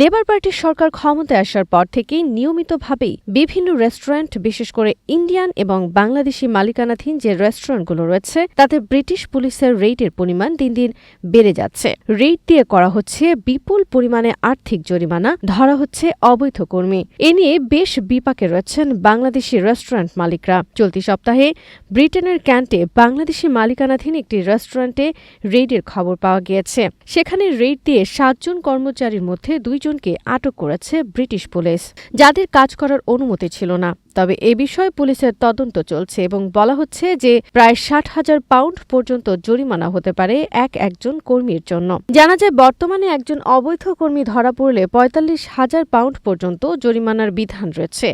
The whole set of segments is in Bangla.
লেবার পার্টির সরকার ক্ষমতায় আসার পর থেকেই নিয়মিতভাবেই বিভিন্ন রেস্টুরেন্ট, বিশেষ করে ইন্ডিয়ান এবং বাংলাদেশি মালিকানাধীন যে রেস্টুরেন্টগুলো রয়েছে, তাতে ব্রিটিশ পুলিশের রেইডের পরিমাণ দিন দিন বেড়ে যাচ্ছে। রেইড দিয়ে করা হচ্ছে বিপুল পরিমাণে আর্থিক জরিমানা, ধরা হচ্ছে অবৈধ কর্মী। এ নিয়ে বেশ বিপাকে রয়েছেন বাংলাদেশি রেস্টুরেন্ট মালিকরা। চলতি সপ্তাহে ব্রিটেনের ক্যান্টে বাংলাদেশি মালিকানাধীন একটি রেস্টুরেন্টে রেইডের খবর পাওয়া গিয়েছে। সেখানে রেইড দিয়ে সাতজন কর্মচারীর মধ্যে দুইজনকে আটক করেছে ব্রিটিশ পুলিশ। যাদের কাজ করার অনুমতি ছিল না। তবে এ বিষয়ে পুলিশের তদন্ত চলছে এবং বলা হচ্ছে যে প্রায় ষাট হাজার পাউন্ড পর্যন্ত জরিমানা হতে পারে এক একজন কর্মীর জন্য। জানা যায়, বর্তমানে একজন অবৈধ কর্মী ধরা পড়লে পঁয়তাল্লিশ হাজার পাউন্ড পর্যন্ত জরিমানার বিধান রয়েছে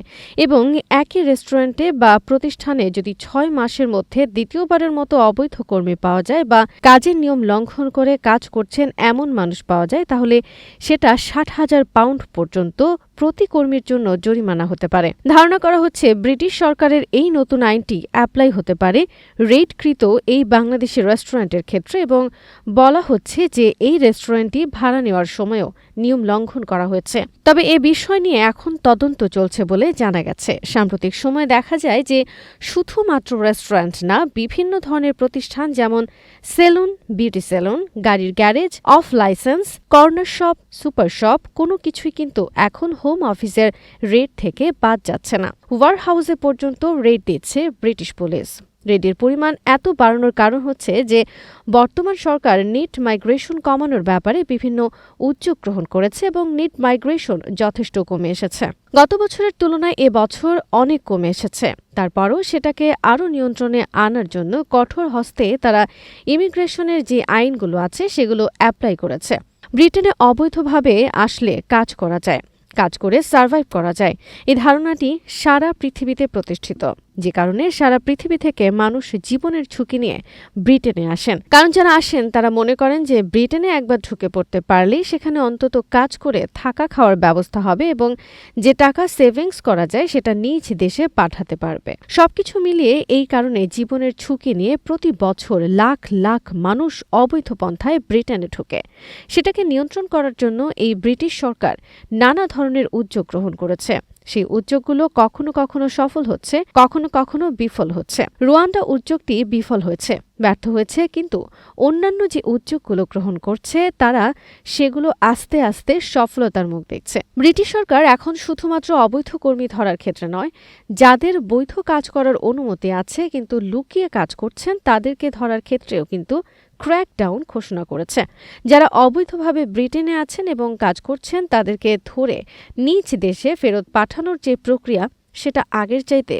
এবং একই রেস্টুরেন্টে বা প্রতিষ্ঠানে যদি ছয় মাসের মধ্যে দ্বিতীয়বারের মতো অবৈধ কর্মী পাওয়া যায় বা কাজের নিয়ম লঙ্ঘন করে কাজ করছেন এমন মানুষ পাওয়া যায়, তাহলে সেটা ষাট হাজার পাউন্ড পর্যন্ত প্রতি কর্মীর জন্য জরিমানা হতে পারে। ধারণা করা হচ্ছে, ব্রিটিশ সরকারের এই নতুন আইনটি অ্যাপ্লাই হতে পারে রেডকৃত এই বাংলাদেশি রেস্টুরেন্টের ক্ষেত্রে এবং বলা হচ্ছে যে এই রেস্টুরেন্টটি ভাড়া নেওয়ার সময়ও নিয়ম লঙ্ঘন করা হয়েছে। তবে এ বিষয় নিয়ে এখন তদন্ত চলছে বলে জানা গেছে। সাম্প্রতিক সময়ে দেখা যায় যে শুধুমাত্র রেস্টুরেন্ট না, বিভিন্ন ধরনের প্রতিষ্ঠান যেমন সেলুন বিউটি সেলুন গাড়ির garage off license corner shop super shop কোনো কিছুই কিন্তু এখন হোম অফিসের রেড থেকে বাদ যাচ্ছে না। ওয়ার হাউসে পর্যন্ত রেড দিচ্ছে ব্রিটিশ পুলিশ। রেডের পরিমাণ এত বাড়ানোর কারণ হচ্ছে যে, বর্তমান সরকার নিট মাইগ্রেশন কমানোর ব্যাপারে বিভিন্ন উদ্যোগ গ্রহণ করেছে এবং নিট মাইগ্রেশন যথেষ্ট কমে এসেছে। গত বছরের তুলনায় এ বছর অনেক কমে এসেছে। তারপরও সেটাকে আরও নিয়ন্ত্রণে আনার জন্য কঠোর হস্তে তারা ইমিগ্রেশনের যে আইনগুলো আছে সেগুলো অ্যাপ্লাই করেছে। ব্রিটেনে অবৈধভাবে আসলে কাজ করা যায়। কাজ করে সার্ভাইভ করা যায়। এই ধারণাটি সারা পৃথিবীতে প্রতিষ্ঠিত। যে কারণে সারা পৃথিবী থেকে মানুষ জীবনের ঝুঁকি নিয়ে ব্রিটেনে আসেন। কারণ যারা আসেন, তারা মনে করেন যে ব্রিটেনে একবার ঢুকে পড়তে পারলেই সেখানে অন্তত কাজ করে থাকা খাওয়ার ব্যবস্থা হবে এবং যে টাকা সেভিংস করা যায় সেটা নিজ দেশে পাঠাতে পারবে। সবকিছু মিলিয়ে এই কারণে জীবনের ঝুঁকি নিয়ে প্রতি বছর লাখ লাখ মানুষ অবৈধ পন্থায় ব্রিটেনে ঢুকে। সেটাকে নিয়ন্ত্রণ করার জন্য এই ব্রিটিশ সরকার নানা ধরনের উদ্যোগ গ্রহণ করেছে। সেই উদ্যোগগুলো কখনো কখনো সফল হচ্ছে, কখনো কখনো বিফল হচ্ছে। রুয়ান্ডা উদ্যোগটি বিফল হয়েছে, ব্যর্থ হয়েছে, কিন্তু অন্যান্য যে উদ্যোগগুলো গ্রহণ করছে, তারা সেগুলো আস্তে আস্তে সফলতার মুখ দেখছে। ব্রিটিশ সরকার এখন শুধুমাত্র অবৈধ কর্মী ধরার ক্ষেত্রে নয়, যাদের বৈধ কাজ করার অনুমতি আছে, কিন্তু লুকিয়ে কাজ করছেন, তাদেরকে ধরার ক্ষেত্রেও কিন্তু ক্র্যাকডাউন ঘোষণা করেছে। যারা অবৈধভাবে ব্রিটেনে আছেন এবং কাজ করছেন, তাদেরকে ধরে নিজ দেশে ফেরত পাঠানোর যে প্রক্রিয়া, সেটা আগের চাইতে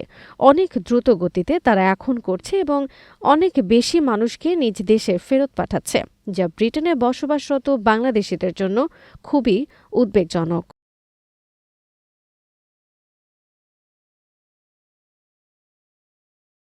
অনেক দ্রুত গতিতে তারা এখন করছে এবং অনেক বেশি মানুষকে নিজ দেশে ফেরত পাঠাচ্ছে, যা ব্রিটেনে বসবাসরত বাংলাদেশিদের জন্য খুবই উদ্বেগজনক।